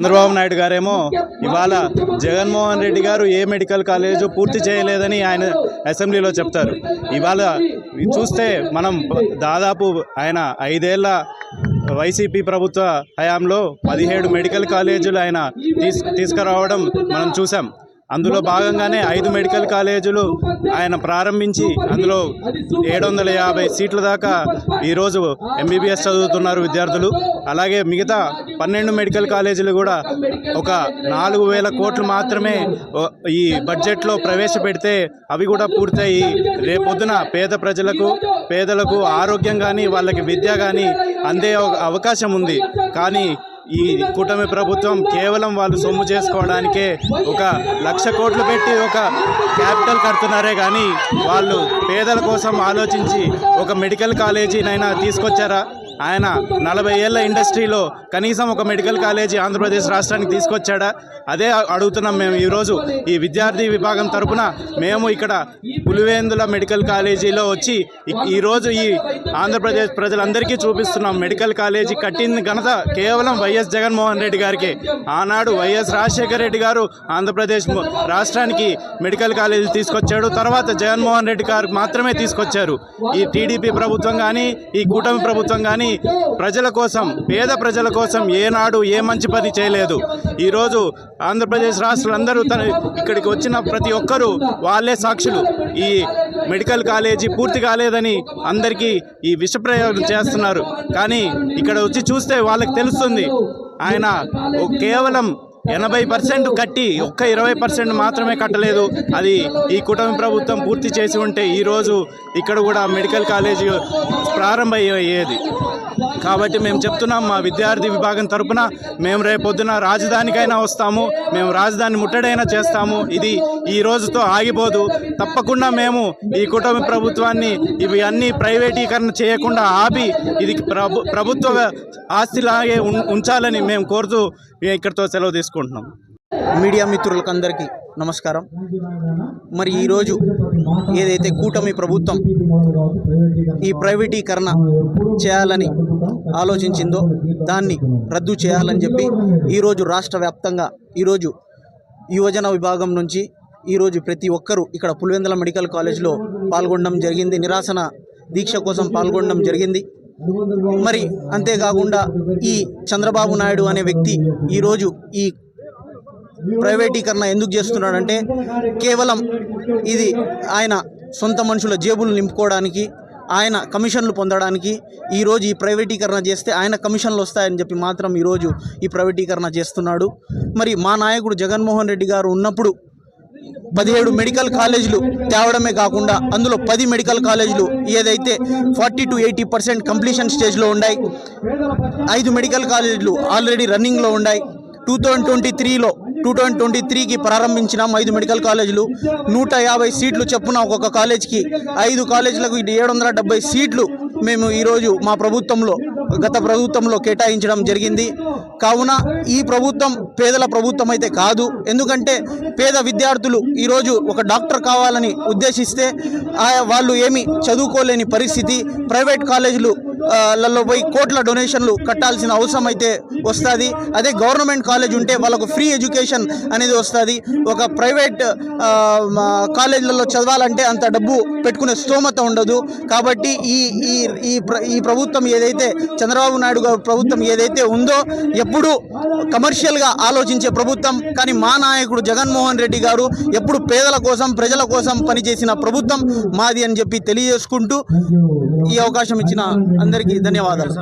చంద్రబాబు నాయుడు గారేమో ఇవాళ జగన్మోహన్ రెడ్డి గారు ఏ మెడికల్ కాలేజ్ పూర్తి చేయలేదని ఆయన అసెంబ్లీలో చెప్తారు. ఇవాళ చూస్తే మనం దాదాపు ఆయన ఐదేళ్ళ వైసీపీ ప్రభుత్వ హయాంలో పదిహేడు మెడికల్ కాలేజీలు ఆయన తీస్ తీసుకురావడం మనం చూసాం. అందులో భాగంగానే ఐదు మెడికల్ కాలేజీలు ఆయన ప్రారంభించి అందులో ఏడు వందల యాభై సీట్ల దాకా ఈరోజు ఎంబీబీఎస్ చదువుతున్నారు విద్యార్థులు. అలాగే మిగతా పన్నెండు మెడికల్ కాలేజీలు కూడా ఒక నాలుగు వేల కోట్లు మాత్రమే ఈ బడ్జెట్లో ప్రవేశపెడితే అవి కూడా పూర్తయి. రేపొద్దున పేద ప్రజలకు పేదలకు ఆరోగ్యం కానీ వాళ్ళకి విద్య కానీ అందే ఒక అవకాశం ఉంది. కానీ ఈ కూటమి ప్రభుత్వం కేవలం వాళ్ళు సొమ్ము చేసుకోవడానికే ఒక లక్ష కోట్లు పెట్టి ఒక క్యాపిటల్ కడుతున్నారే కానీ వాళ్ళు పేదల కోసం ఆలోచించి ఒక మెడికల్ కాలేజీనైనా తీసుకొచ్చారా? ఆయన నలభై ఏళ్ళ ఇండస్ట్రీలో కనీసం ఒక మెడికల్ కాలేజీ ఆంధ్రప్రదేశ్ రాష్ట్రానికి తీసుకొచ్చాడా? అదే అడుగుతున్నాం మేము ఈరోజు. ఈ విద్యార్థి విభాగం తరపున మేము ఇక్కడ పులివేందుల మెడికల్ కాలేజీలో వచ్చి ఈరోజు ఈ ఆంధ్రప్రదేశ్ ప్రజలందరికీ చూపిస్తున్నాం. మెడికల్ కాలేజీ కట్టిన ఘనత కేవలం వైఎస్ జగన్మోహన్ రెడ్డి గారికి. ఆనాడు వైఎస్ రాజశేఖర రెడ్డి గారు ఆంధ్రప్రదేశ్ రాష్ట్రానికి మెడికల్ కాలేజీ తీసుకొచ్చాడు. తర్వాత జగన్మోహన్ రెడ్డి గారు మాత్రమే తీసుకొచ్చారు. ఈ టీడీపీ ప్రభుత్వం కానీ ఈ కూటమి ప్రభుత్వం కానీ ప్రజల కోసం పేద ప్రజల కోసం ఏనాడు ఏ మంచి పని చేయలేదు. ఈరోజు ఆంధ్రప్రదేశ్ రాష్ట్రులందరూ తన ఇక్కడికి వచ్చిన ప్రతి ఒక్కరూ వాళ్ళే సాక్షులు. ఈ మెడికల్ కాలేజీ పూర్తి కాలేదని అందరికీ ఈ విషప్రయోగం చేస్తున్నారు. కానీ ఇక్కడ వచ్చి చూస్తే వాళ్ళకి తెలుస్తుంది. ఆయన కేవలం ఎనభై పర్సెంట్ కట్టి ఒక్క ఇరవై పర్సెంట్ మాత్రమే కట్టలేదు. అది ఈ కూటమి ప్రభుత్వం పూర్తి చేసి ఉంటే ఈరోజు ఇక్కడ కూడా మెడికల్ కాలేజీ ప్రారంభమయ్యేది. కాబట్టి మేము చెప్తున్నాం మా విద్యార్థి విభాగం తరపున మేము రేపొద్దున రాజధానికైనా వస్తాము మేము రాజధాని ముట్టడైనా చేస్తాము. ఇది ఈ రోజుతో ఆగిపోదు. తప్పకుండా మేము ఈ కూటమి ప్రభుత్వాన్ని ఇవి అన్నీ ప్రైవేటీకరణ చేయకుండా ఆపి ఇది ప్రభు ప్రభుత్వ ఆస్తిలాగే ఉం- ఉంచాలని మేము కోరుతూ ఇక్కడితో సెలవు తీసుకుంటున్నాం మీడియా మిత్రులకందరికీ నమస్కారం. మరి ఈరోజు ఏదైతే కూటమి ప్రభుత్వం ఈ ప్రైవేటీకరణ చేయాలని ఆలోచించిందో దాన్ని రద్దు చేయాలని చెప్పి ఈరోజు రాష్ట్ర వ్యాప్తంగా ఈరోజు యువజన విభాగం నుంచి ఈరోజు ప్రతి ఒక్కరూ ఇక్కడ పులివెందుల మెడికల్ కాలేజ్లో పాల్గొనడం జరిగింది. నిరాసన దీక్ష కోసం పాల్గొనడం జరిగింది. మరి అంతేకాకుండా ఈ చంద్రబాబు నాయుడు అనే వ్యక్తి ఈరోజు ఈ ప్రైవేటీకరణ ఎందుకు చేస్తున్నాడంటే కేవలం ఇది ఆయన సొంత మనుషుల జేబులు నింపుకోవడానికి ఆయన కమిషన్లు పొందడానికి ఈరోజు ఈ ప్రైవేటీకరణ చేస్తే ఆయన కమిషన్లు వస్తాయని చెప్పి మాత్రం ఈరోజు ఈ ప్రైవేటీకరణ చేస్తున్నాడు. మరి మా నాయకుడు జగన్మోహన్ రెడ్డి గారు ఉన్నప్పుడు పదిహేడు మెడికల్ కాలేజీలు తేవడమే కాకుండా అందులో పది మెడికల్ కాలేజీలు ఏదైతే forty to eighty percent completion స్టేజ్లో ఉన్నాయి ఐదు మెడికల్ కాలేజీలు ఆల్రెడీ రన్నింగ్లో ఉన్నాయి టూ థౌజండ్ ట్వంటీ త్రీలో టూ థౌజండ్ ట్వంటీ త్రీకి ప్రారంభించిన ఐదు మెడికల్ కాలేజీలు నూట యాభై సీట్లు చెప్పున ఒక్కొక్క కాలేజ్కి ఐదు కాలేజీలకు ఏడు వందల డెబ్బై సీట్లు మేము ఈరోజు మా ప్రభుత్వంలో గత ప్రభుత్వంలో కేటాయించడం జరిగింది. కావున ఈ ప్రభుత్వం పేదల ప్రభుత్వం అయితే కాదు. ఎందుకంటే పేద విద్యార్థులు ఈరోజు ఒక డాక్టర్ కావాలని ఉద్దేశిస్తే ఆయా వాళ్ళు ఏమి చదువుకోలేని పరిస్థితి. ప్రైవేట్ కాలేజీలు లలో పోయి కోట్ల డొనేషన్లు కట్టాల్సిన అవసరం అయితే వస్తుంది. అదే గవర్నమెంట్ కాలేజ్ ఉంటే వాళ్ళకు ఫ్రీ ఎడ్యుకేషన్ అనేది వస్తుంది. ఒక ప్రైవేట్ కాలేజీలలో చదవాలంటే అంత డబ్బు పెట్టుకునే స్తోమత ఉండదు. కాబట్టి ఈ ఈ ఈ ఈ ప్రభుత్వం ఏదైతే చంద్రబాబు నాయుడు గారు ప్రభుత్వం ఏదైతే ఉందో ఎప్పుడు కమర్షియల్గా ఆలోచించే ప్రభుత్వం. కానీ మా నాయకుడు జగన్మోహన్ రెడ్డి గారు ఎప్పుడు పేదల కోసం ప్రజల కోసం పనిచేసిన ప్రభుత్వం మాది అని చెప్పి తెలియజేసుకుంటూ ఈ అవకాశం ఇచ్చిన అందరికీ ధన్యవాదాలు.